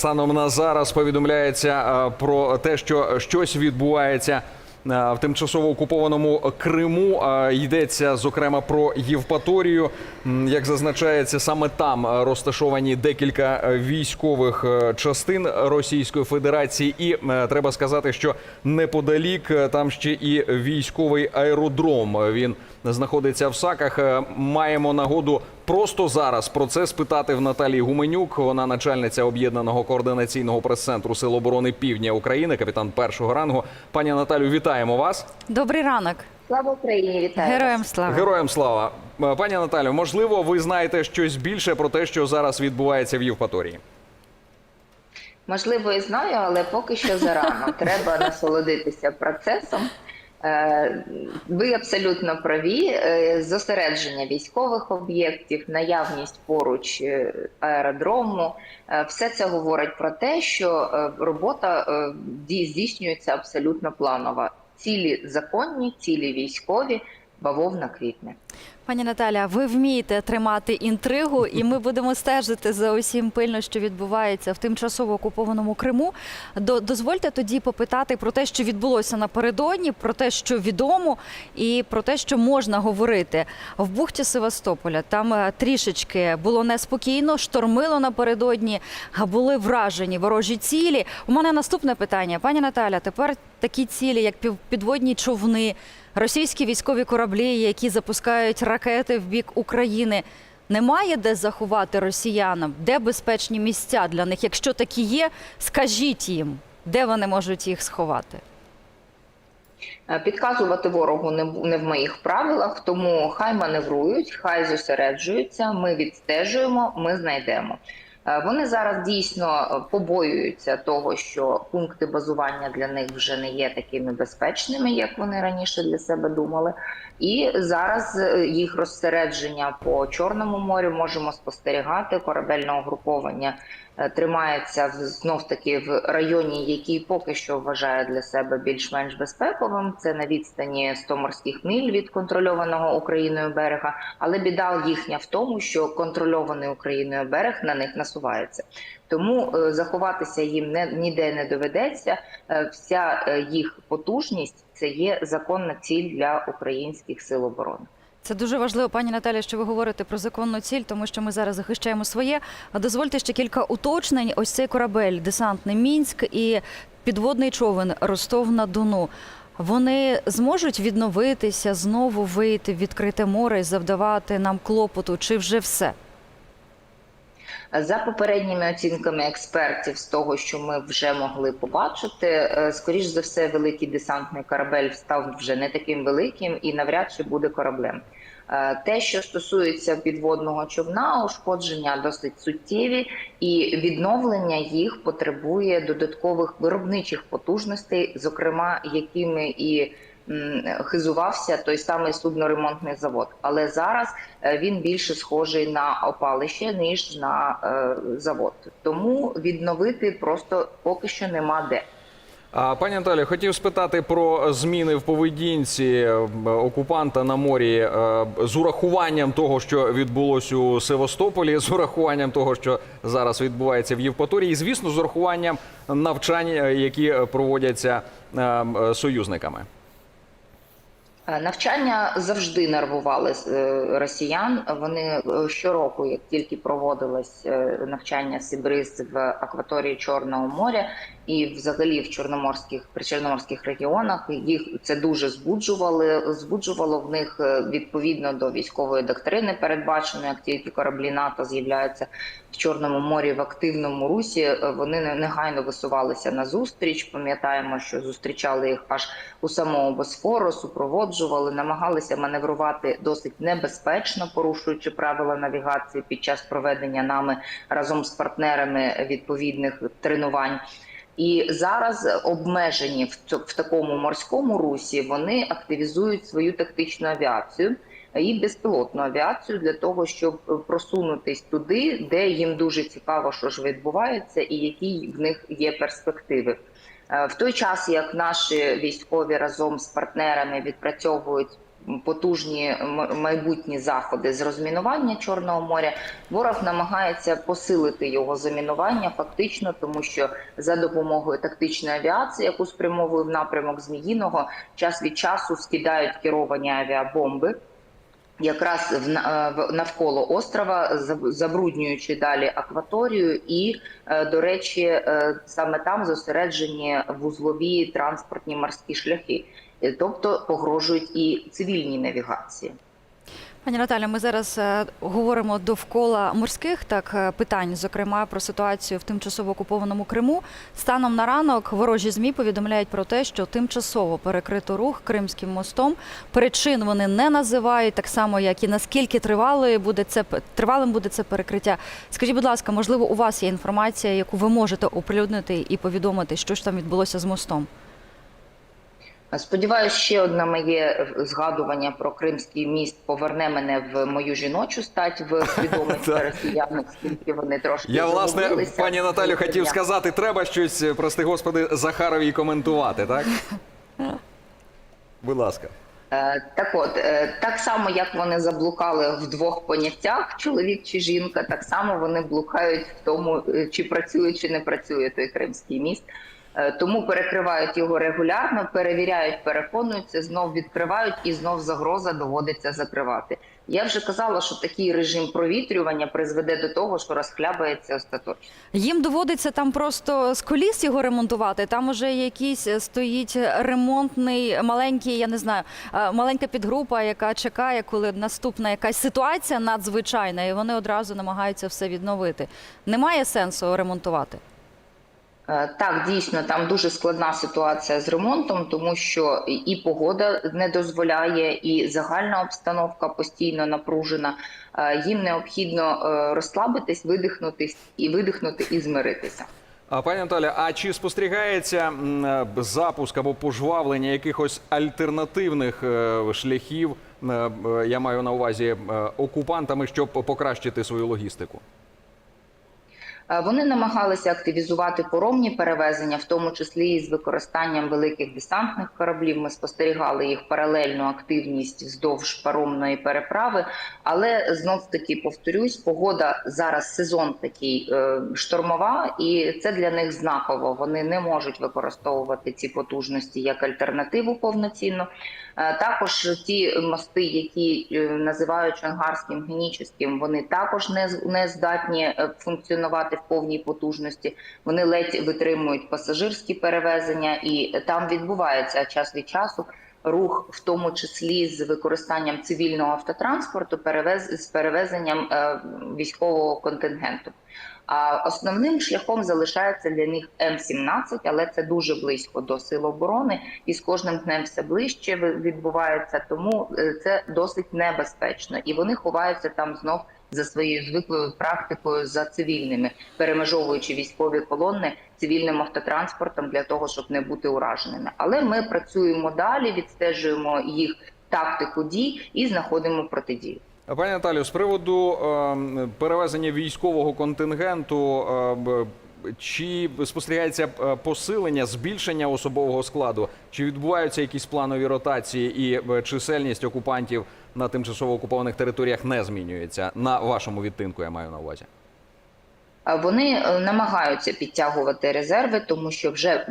Станом на зараз повідомляється е, про те, що щось відбувається е, в тимчасово окупованому Криму. Е, Йдеться зокрема про Євпаторію. Як зазначається, саме там розташовані декілька військових частин Російської Федерації, і треба сказати, що неподалік там ще і військовий аеродром. Він знаходиться в Саках. Маємо нагоду просто зараз про це спитати в Наталії Гуменюк. Вона начальниця об'єднаного координаційного прес-центру Сил оборони Півдня України, капітан першого рангу. Пані Наталю, вітаємо вас. Добрий ранок. Слава Україні, вітаю. Героям слава. Героям слава. Пані Наталю, можливо, ви знаєте щось більше про те, що зараз відбувається в Євпаторії. Можливо, і знаю, але поки що зарано. Треба насолодитися процесом. Е, Ви абсолютно праві. Е, Зосередження військових об'єктів, наявність поруч е, аеродрому, все це говорить про те, що робота здійснюється абсолютно планова. Цілі законні, цілі військові, бавовна квітне. Пані Наталя, ви вмієте тримати інтригу, і ми будемо стежити за усім пильно, що відбувається в тимчасово окупованому Криму. До- Дозвольте тоді попитати про те, що відбулося напередодні, про те, що відомо, і про те, що можна говорити в бухті Севастополя. Там е, трішечки було неспокійно, штормило напередодні, були вражені ворожі цілі. У мене наступне питання, пані Наталя. Тепер такі цілі, як підводні човни, російські військові кораблі, які запускають ракети в бік України. Немає де заховати росіянам, де безпечні місця для них. Якщо такі є, скажіть їм, де вони можуть їх сховати. Е, Підказувати ворогу не, не в моїх правилах, тому хай маневрують, хай зосереджуються. Ми відстежуємо, ми знайдемо. Е, Вони зараз дійсно е, побоюються того, що пункти базування для них вже не є такими безпечними, як вони раніше для себе думали. І зараз е, їх розсередження по Чорному морю можемо спостерігати. Корабельне угруповання тримається знов таки в районі, який поки що вважає для себе більш-менш безпековим. Це на відстані 100 морських миль від контрольованого Україною берега. Але біда їхня в тому, що контрольований Україною берег на них насувається. Тому е, заховатися їм не ніде не доведеться. Е, Вся е, їх потужність це є законна ціль для українських сил оборони. Це дуже важливо, пані Наталі, що ви говорите про законну ціль, тому що ми зараз захищаємо своє. А дозвольте ще кілька уточнень. Ось цей корабель, десантний Мінськ і підводний човен Ростов на Дону. Вони зможуть відновитися, знову вийти в відкрите море і завдавати нам клопоту, чи вже все? За попередніми оцінками експертів, з того, що ми вже могли побачити, е, скоріш за все, великий десантний корабель став вже не таким великим і навряд чи буде кораблем. Е, Те, що стосується підводного човна, ушкодження досить суттєві, і відновлення їх потребує додаткових виробничих потужностей, зокрема якими і хизувався той самий судноремонтний завод. Але зараз е, він більше схожий на опалище ніж на е, завод. Тому відновити просто поки що нема де. Пані Наталі, хотів спитати про зміни в поведінці е, окупанта на морі з урахуванням того, що відбулося у Севастополі, з урахуванням того, що зараз відбувається в Євпаторії, і, звісно, з урахуванням навчань, які проводяться е, е, союзниками. Е, Навчання завжди нервували е, росіян. Вони е, щороку, як тільки проводилось навчання Сібриз в акваторії Чорного моря і взагалі в чорноморських причорноморських регіонах, їх це дуже збуджували. Збуджувало в них е, відповідно до військової доктрини, передбачено, як тільки кораблі НАТО з'являються в Чорному морі в активному русі, е, вони не- негайно висувалися на зустріч. Пам'ятаємо, що зустрічали їх аж у самого Босфору, супроводжували, намагалися маневрувати досить небезпечно, порушуючи правила навігації під час проведення нами разом з партнерами відповідних тренувань. І зараз обмежені в, в такому морському русі вони активізують свою тактичну авіацію і безпілотну авіацію для того, щоб просунутись туди, де їм дуже цікаво, що ж відбувається, і які в них є перспективи. Е, В той час як наші військові разом з партнерами відпрацьовують потужні майбутні заходи з розмінування Чорного моря. Ворог намагається посилити його замінування фактично, тому що за допомогою тактичної авіації, яку спрямовує в напрямок Зміїного, час від часу скидають керовані авіабомби. Якраз в навколо острова, заб- забруднюючи далі акваторію, і е, до речі, е, саме там зосереджені вузлові транспортні морські шляхи, Е, тобто погрожують і цивільній навігації. Пані Наталя, ми зараз е, говоримо довкола морських так е, питань, зокрема про ситуацію в тимчасово окупованому Криму. Станом на ранок ворожі змі повідомляють про те, що тимчасово перекрито рух Кримським мостом. Причин вони не називають так само, як і наскільки тривалою буде це тривалим буде це перекриття. Скажіть, будь ласка, можливо, у вас є інформація, яку ви можете оприлюднити і повідомити, що ж там відбулося з мостом? Сподіваюсь, ще одне моє згадування про Кримський міст поверне мене в мою жіночу стать в свідомість Так. росіян, оскільки вони трошки Я власне, пані Наталю, хотів сказати, треба щось, прости господи, Захаровій коментувати, так? Будь ласка. Е, Так от, е, так само як вони заблукали в двох поняттях, чоловік чи жінка, так само вони блукають в тому, е, чи працює, чи не працює той кримський міст. Е, Тому перекривають його регулярно, перевіряють, переконуються, знов відкривають і знов загроза доводиться закривати. Я вже казала, що такий режим провітрювання призведе до того, що розхлябається остаточно. Їм доводиться там просто з коліс його ремонтувати. Там уже якийсь е, стоїть ремонтний маленький, я не знаю, е, маленька підгрупа, яка чекає, коли наступна якась ситуація надзвичайна, і вони одразу намагаються все відновити. Немає сенсу ремонтувати. Е, Так, дійсно, там дуже складна ситуація з ремонтом, тому що і- погода не дозволяє, і загальна обстановка постійно напружена. Е, Їм необхідно е, розслабитись, видихнутись і видихнути і змиритися. А пані Наталя, а чи спостерігається запуск або пожвавлення якихось альтернативних шляхів? Я маю на увазі окупантами, щоб покращити свою логістику? Е, Вони намагалися активізувати поромні перевезення, в тому числі і з використанням великих десантних кораблів. Ми спостерігали їх паралельну активність вздовж паромної переправи. Але знов таки повторюсь, погода зараз сезон такий е, штормова, і це для них знаково. Вони не можуть використовувати ці потужності як альтернативу повноцінно. Е, Також ті мости, які називають шангарським генічеським, вони також не не здатні функціонувати в повній потужності. Вони ледь витримують пасажирські перевезення, і там відбувається час від часу рух, в тому числі з використанням цивільного автотранспорту, перевез з перевезенням е, військового контингенту. А основним шляхом залишається для них М-17, але це дуже близько до сил оборони, і з кожним днем все ближче відбувається. Тому е, це досить небезпечно, і вони ховаються там знов за своєю звиклою практикою за цивільними, перемежовуючи військові колони цивільним автотранспортом для того, щоб не бути ураженими. Але ми працюємо далі, відстежуємо їх тактику дій і знаходимо протидію. Пані Наталю, з приводу е, перевезення військового контингенту, е, чи спостерігається е, посилення, збільшення особового складу? Чи відбуваються якісь планові ротації і е, чисельність окупантів на тимчасово окупованих територіях не змінюється? На вашому відтинку я маю на увазі. Вони е, намагаються підтягувати резерви, тому що вже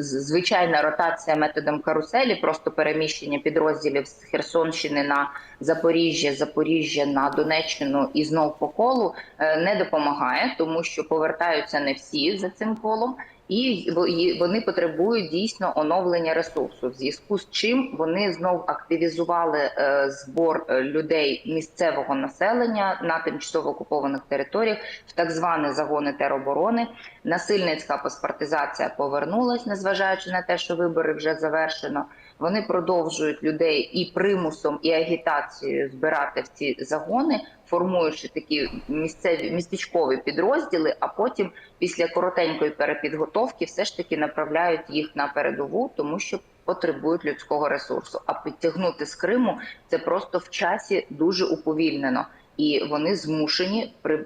звичайна ротація методом каруселі, просто переміщення підрозділів з Херсонщини на Запоріжжя, Запоріжжя на Донеччину і знов по колу е, не допомагає, тому що повертаються не всі за цим колом. І вони потребують дійсно оновлення ресурсу, в зв'язку з чим вони знов активізували е, збор е, людей місцевого населення на тимчасово окупованих територіях в так звані загони тероборони. Насильницька паспортизація повернулась, незважаючи на те, що вибори вже завершено. Вони продовжують людей і примусом, і агітацією збирати в ці загони, формуючи такі місцеві містечкові підрозділи. А потім, після коротенької перепідготовки, все ж таки направляють їх на передову, тому що потребують людського ресурсу. А підтягнути з Криму це просто в часі дуже уповільнено. І вони змушені при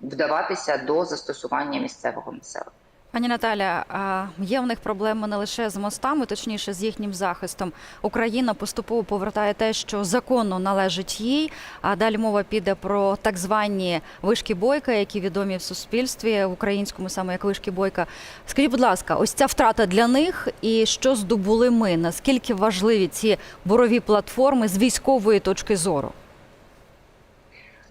вдаватися до застосування місцевого населення. Пані Наталя, є в них проблеми не лише з мостами, точніше з їхнім захистом. Україна поступово повертає те, що законно належить їй. А далі мова піде про так звані вишки бойка, які відомі в суспільстві в українському, саме як вишки бойка. Скажіть, будь ласка, ось ця втрата для них, і що здобули ми? Наскільки важливі ці бурові платформи з військової точки зору?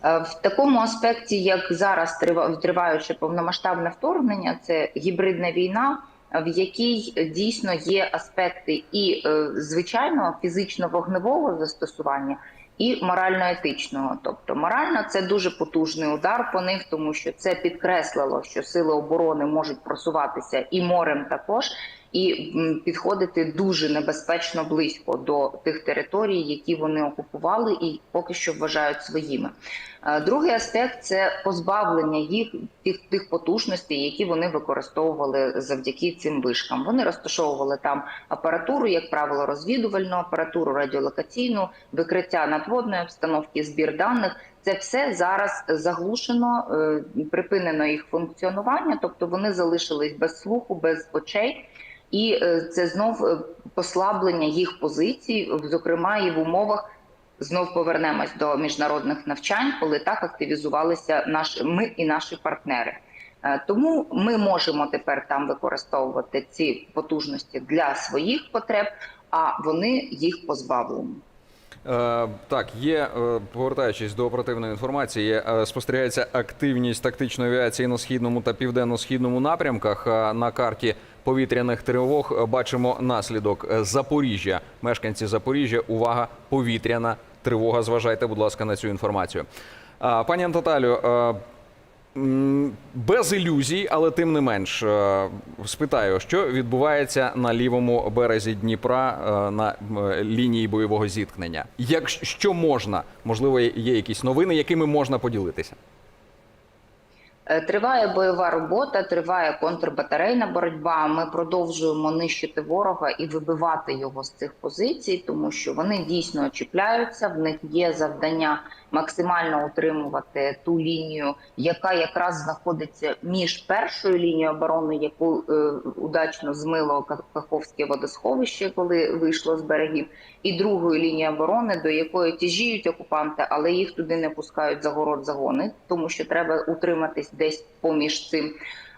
Е, В такому аспекті, як зараз трива- триваюче повномасштабне вторгнення, це гібридна війна, в якій дійсно є аспекти і е, звичайного фізично-вогневого застосування, і морально-етичного. Тобто, морально це дуже потужний удар по них, тому що це підкреслило, що сили оборони можуть просуватися і морем також. І підходити дуже небезпечно близько до тих територій, які вони окупували і поки що вважають своїми. Е, Другий аспект це позбавлення їх тих, тих потужностей, які вони використовували завдяки цим вишкам. Вони розташовували там апаратуру, як правило, розвідувальну апаратуру, радіолокаційну, викриття надводної обстановки, збір даних. Це все зараз заглушено, е, припинено їх функціонування, тобто вони залишились без слуху, без очей. І е, це знов е, послаблення їх позицій, зокрема і в умовах знов повернемось до міжнародних навчань, коли так активізувалися наш ми і наші партнери. Е, Тому ми можемо тепер там використовувати ці потужності для своїх потреб, а вони їх позбавлені. Так, є, повертаючись до оперативної інформації, спостерігається активність тактичної авіації на східному та південно-східному напрямках. На карті повітряних тривог бачимо наслідок Запоріжжя. Мешканці Запоріжжя, увага, повітряна тривога. Зважайте, будь ласка, на цю інформацію. Пані Антоталю, е, Без ілюзій, але тим не менш, спитаю, що відбувається на лівому березі Дніпра на лінії бойового зіткнення? Як що можна? Можливо, є якісь новини, якими можна поділитися? Е, Триває бойова робота, триває контрбатарейна боротьба. Ми продовжуємо нищити ворога і вибивати його з цих позицій, тому що вони дійсно чіпляються. В них є завдання максимально утримувати ту лінію, яка якраз знаходиться між першою лінією оборони, яку е, удачно змило Каховське водосховище, коли вийшло з берегів, і другою лінією оборони, до якої тяжіють окупанти, але їх туди не пускають за город загони, тому що треба утриматись десь поміж цим.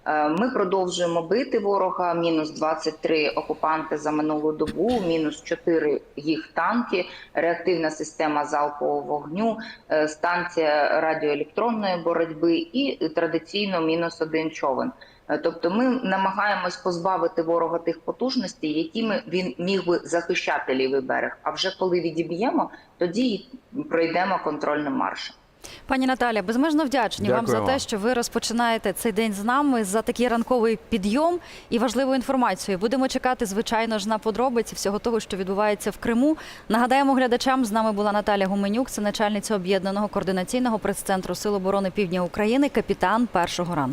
Е, Ми продовжуємо бити ворога. Мінус 23 окупанти за минулу добу, мінус 4 їх танки, реактивна система залпового вогню, е, станція радіоелектронної боротьби і традиційно мінус один човен. Е, Тобто, ми намагаємось позбавити ворога тих потужностей, якими він міг би захищати лівий берег. А вже коли відіб'ємо, тоді пройдемо контрольним маршем. Пані Наталя, безмежно вдячні вам за Дякую те, що ви розпочинаєте цей день з нами за такий ранковий підйом і важливу інформацію. Будемо чекати, звичайно ж, на подробиці всього того, що відбувається в Криму. Нагадаємо глядачам, з нами була Наталя Гуменюк, це начальниця об'єднаного координаційного прес-центру Сил оборони Півдня України, капітан першого ранку.